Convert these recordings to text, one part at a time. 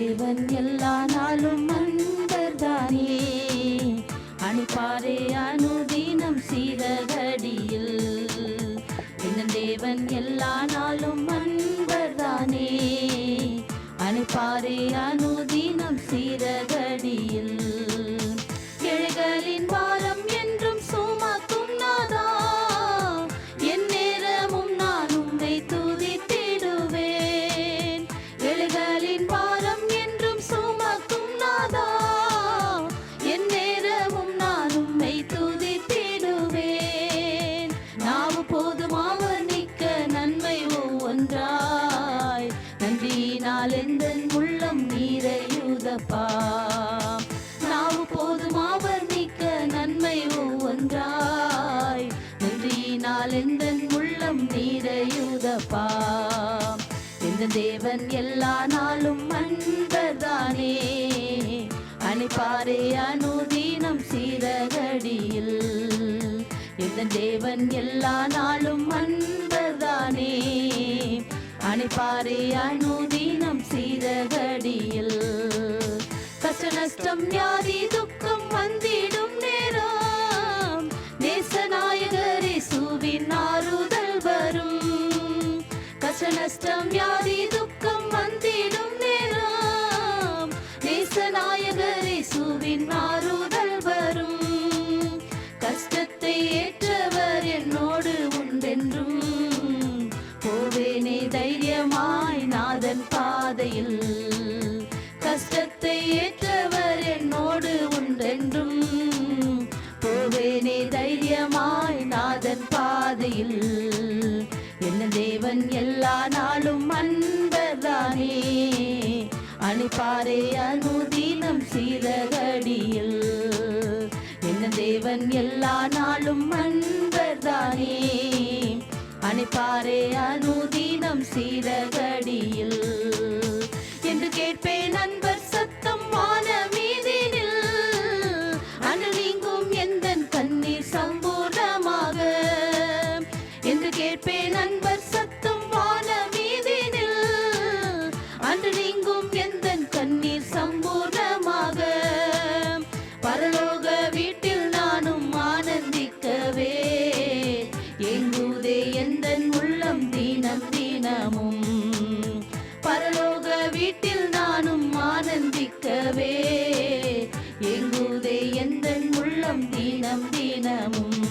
தேவன் எல்லா நாளும் அன்பர்தானே. அனுப்பாரே அனுதினம் சீரகடியில். என் தேவன் எல்லா நாளும் அன்பர்தானே. அனுப்பாரே அனுதினம் சீரகடியில். நீரையுதப்பா நாவு போதுமாக நிற்க நன்மை ஒவ்வொன்றாய். நன்றியினால் எந்த உள்ளம் நீரையுதப்பா? இந்த தேவன் எல்லா நாளும் அன்பர்தானே? அனுப்பாரே அனுதீனம் சீரகடியில். இந்த தேவன் எல்லா நாளும் அன்பர்தானே? அனுப்பாரே அனுதீனம் கஷ்ட நஷ்டம் வியாதி துக்கம் வந்திடும் நேரம். நேசநாயகரே சூவின் ஆறுதல் வரும். கஷ்ட நஷ்டம் வியாதி துக்கம் வந்திடும் நேரம். நேசநாயகரே சூவின் ஆறுதல் வரும். கஷ்டத்தை ஏற்றவர் என்னோடு உண்டென்றும். போவேனே தைரியமாய் நாதன் பாதையில். கஷ்டத்தை ஏற்ற எல்லா நாளும் அன்பர்தானே அனுப்பாரே அனுதினம் சீரகடியில். என்ன தேவன் எல்லா நாளும் அன்பர்தானே அனுப்பாரே அனுதினம் சீரகடியில். என்று கேட்பேன் அன்பர் வீட்டில் நானும் ஆனந்திக்கவே எங்குதே எந்த உள்ளம் தீனம் தீனமும்.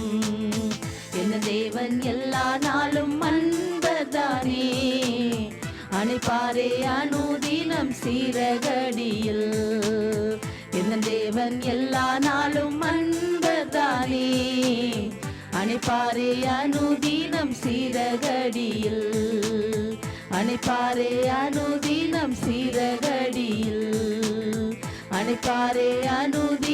என்ன தேவன் எல்லா நாளும் அன்பர்தானே அனுப்பாரே அனுதீனம் சீரகடியில். என்ன தேவன் எல்லா நாளும் அன்பர்தானே அனுப்பாரே அனுதீனம் சீரகடியில். அணைப்பாரே அனுதீனம் சீரகடியில். அனுப்பாரே அனுதீனம் சீரகடியில்